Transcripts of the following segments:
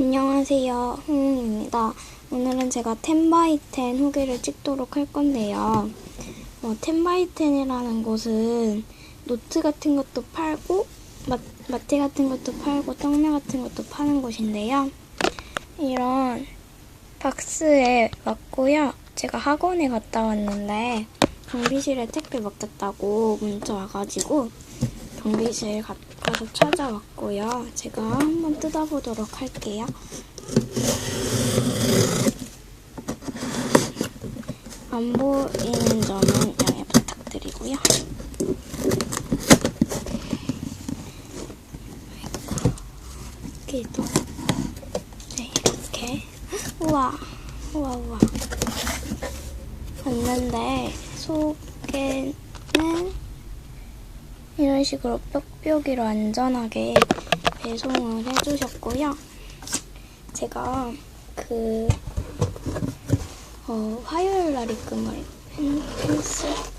안녕하세요. 흥흥입니다. 오늘은 제가 10x10 후기를 찍도록 할 건데요. 어, 10x10이라는 곳은 노트 같은 것도 팔고 마, 마테 같은 것도 팔고 떡메 같은 것도 파는 곳인데요. 이런 박스에 왔고요. 제가 학원에 갔다 왔는데 경비실에 택배 맡겼다고 문자 와가지고 경비실 가, 가서 찾아왔고요. 제가 한번 뜯어보도록 할게요. 안 보이는 점은 양해 부탁드리고요. 여기도 네 이렇게 우와 우와 우와 봤는데 속에는 이런 식으로 뾱뾱이로 안전하게 배송을 해주셨고요. 제가 그 어, 화요일 날 입금을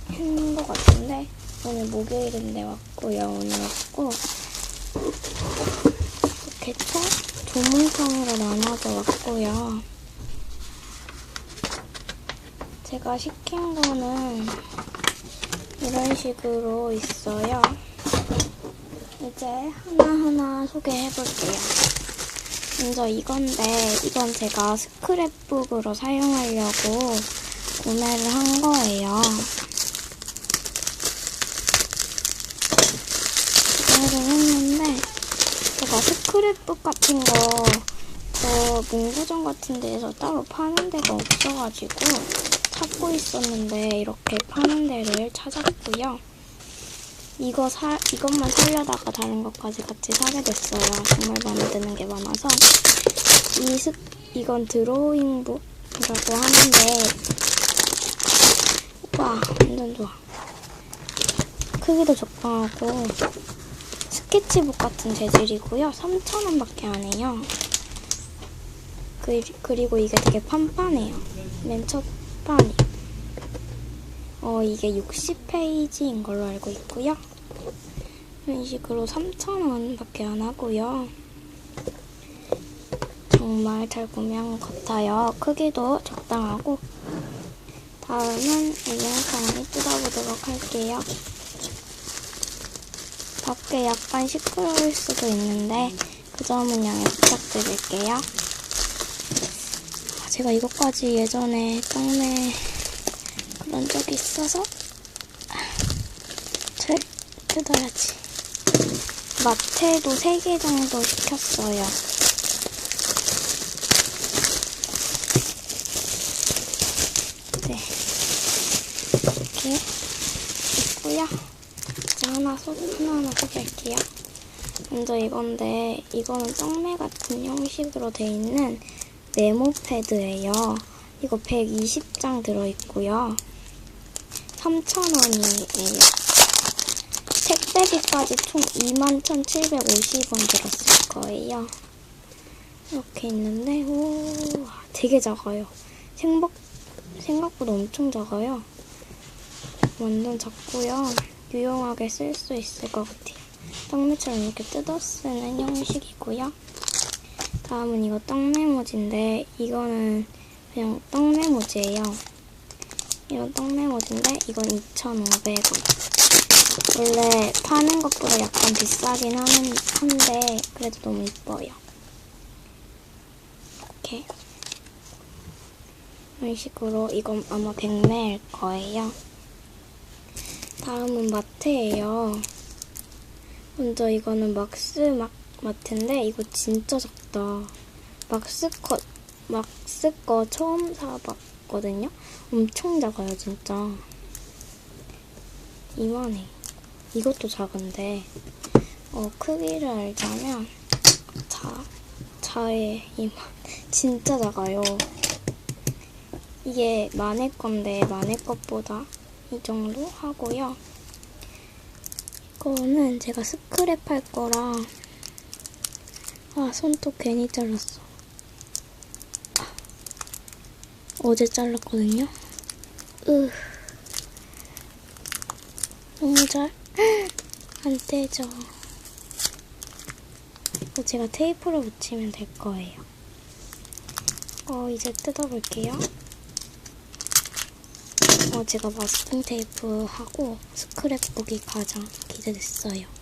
한것 같은데 오늘 목요일인데 왔고요. 오늘 왔고 이렇게 총 조문상으로 나눠져 왔고요. 제가 시킨 거는 이런 식으로 있어요. 이제 하나하나 소개해 볼게요. 먼저 이건데, 이건 제가 스크랩북으로 사용하려고 구매를 한 거예요. 구매를 했는데, 제가 스크랩북 같은 거, 저 문구점 같은 데에서 따로 파는 데가 없어가지고, 찾고 있었는데 이렇게 파는 데를 찾았고요. 이거 사 이것만 살려다가 다른 것까지 같이 사게 됐어요. 정말 마음에 드는 게 많아서 이 스, 이건 드로잉북이라고 하는데 와 완전 좋아. 크기도 적당하고 스케치북 같은 재질이고요. 3,000원밖에 안 해요. 그, 그리고 이게 되게 판판해요. 맨 첫 판이. 어, 이게 60페이지인 걸로 알고 있고요. 이런 식으로 3,000원 밖에 안 하고요. 정말 잘 구매한 것 같아요. 크기도 적당하고. 다음은 이 영상을 뜯어보도록 할게요. 밖에 약간 시끄러울 수도 있는데 그 점은 양해 부탁드릴게요. 아, 제가 이것까지 예전에 떡내 그런 적이 있어서 잘 뜯어야지. 마테도 3개 정도 시켰어요. 네. 이렇게 있고요. 이제 하나 소, 하나하나 소개할게요. 먼저 이건데, 이거는 떡메 같은 형식으로 돼 있는 메모 패드예요. 이거 120장 들어있고요. 3,000원이에요. 택배비까지 총 21,750원 들었을 거예요. 이렇게 있는데, 오, 되게 작아요. 생각, 생각보다 엄청 작아요. 완전 작고요. 유용하게 쓸 수 있을 것 같아요. 떡메처럼 이렇게 뜯어 쓰는 형식이고요. 다음은 이거 떡메모지인데, 이거는 그냥 떡메모지예요. 이건 떡메모지인데, 이건 2,500원. 원래 파는 것보다 약간 비싸긴 하는, 한데 그래도 너무 이뻐요. 이렇게 이런 식으로 이건 아마 백매일 거예요. 다음은 마트예요. 먼저 이거는 막스 막 마트인데 이거 진짜 작 다. 막스 거 막스 거 처음 사봤거든요. 엄청 작아요 진짜. 이만해. 이것도 작은데 어, 크기를 알자면 자, 자의 이만 진짜 작아요. 이게 만의 건데 만의 것보다 이 정도 하고요. 이거는 제가 스크랩 할 거라 아 손톱 괜히 잘랐어. 아, 어제 잘랐거든요. 으 너무 잘 안 떼져. 그래서 제가 테이프를 붙이면 될 거예요. 어, 이제 뜯어볼게요. 어, 제가 마스킹 테이프하고 스크랩북이 가장 기대됐어요.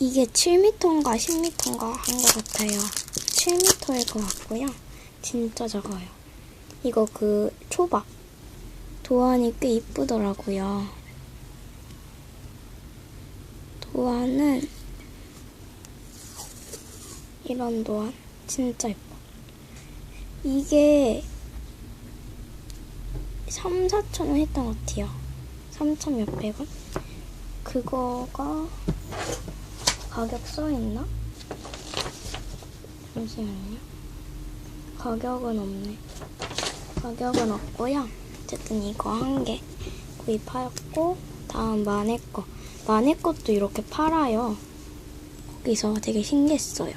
이게 7m인가 10m인가 한 것 같아요. 7m일 것 같고요. 진짜 작아요. 이거 그 초밥. 도안이 꽤 이쁘더라고요. 도안은 이런 도안 진짜 예뻐. 이게 3, 4천 원 했던 것 같아요. 3천 몇백 원? 그거가 가격 써있나? 잠시만요. 가격은 없네. 가격은 없고요. 어쨌든 이거 한 개 구입하였고 다음 마네 거. 마네 것도 이렇게 팔아요. 거기서 되게 신기했어요.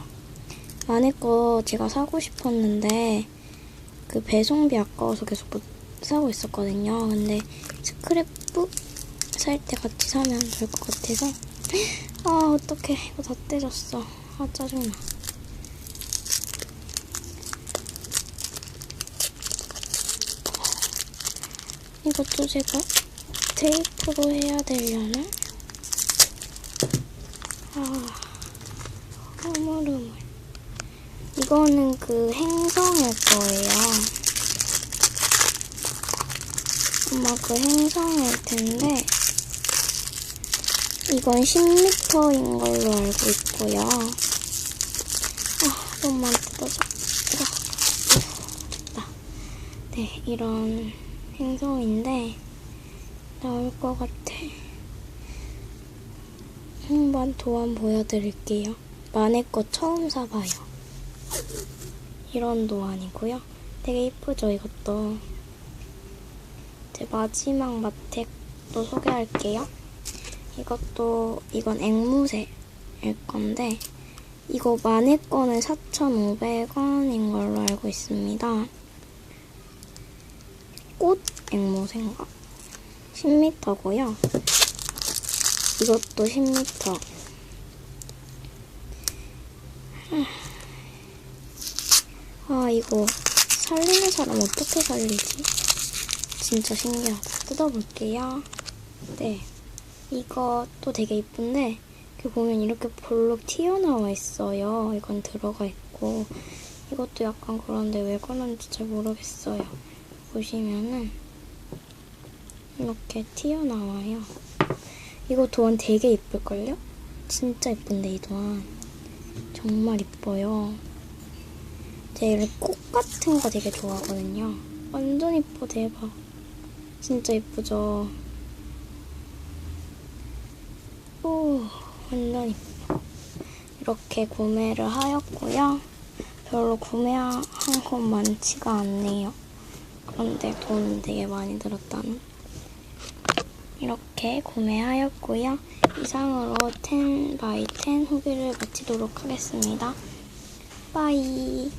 마네 거 제가 사고 싶었는데 그 배송비 아까워서 계속 못 사고 있었거든요. 근데 스크랩북 살 때 같이 사면 될 것 같아서 아 어떡해 이거 다 떼졌어. 아 짜증나. 이것도 제가 테이프로 해야 되려나? 아, 흐물흐물. 이거는 그 행성일 거예요. 아마 그 행성일 텐데, 이건 10m인 걸로 알고 있고요. 아, 너무만 뜯어져. 이거. 춥다. 네, 이런 행성인데, 나올 것 같아. 한번 도안 보여드릴게요. 만의 거 처음 사봐요. 이런 도안이고요. 되게 이쁘죠, 이것도. 제 마지막 마텍도 소개할게요. 이것도, 이건 앵무새일 건데, 이거 거는 4,500원인 걸로 알고 있습니다. 꽃 앵무새인가? 10m고요. 이것도 10m. 아, 이거 살리는 사람 어떻게 살리지? 진짜 신기하다. 뜯어볼게요. 네. 이것도 되게 이쁜데, 이렇게 보면 이렇게 볼록 튀어나와 있어요. 이건 들어가 있고. 이것도 약간 그런데 왜 그런지 잘 모르겠어요. 보시면은, 이렇게 튀어나와요. 이거 도안 되게 이쁠걸요? 진짜 이쁜데, 이 도안. 정말 이뻐요. 제가 꽃 같은 거 되게 좋아하거든요. 완전 이뻐, 대박. 진짜 이쁘죠? 오, 완전 이뻐. 이렇게 구매를 하였고요. 별로 구매한 건 많지가 않네요. 그런데 돈 되게 많이 들었다는. 이렇게 구매하였고요. 이상으로 10 by 10 후기를 마치도록 하겠습니다. 빠이.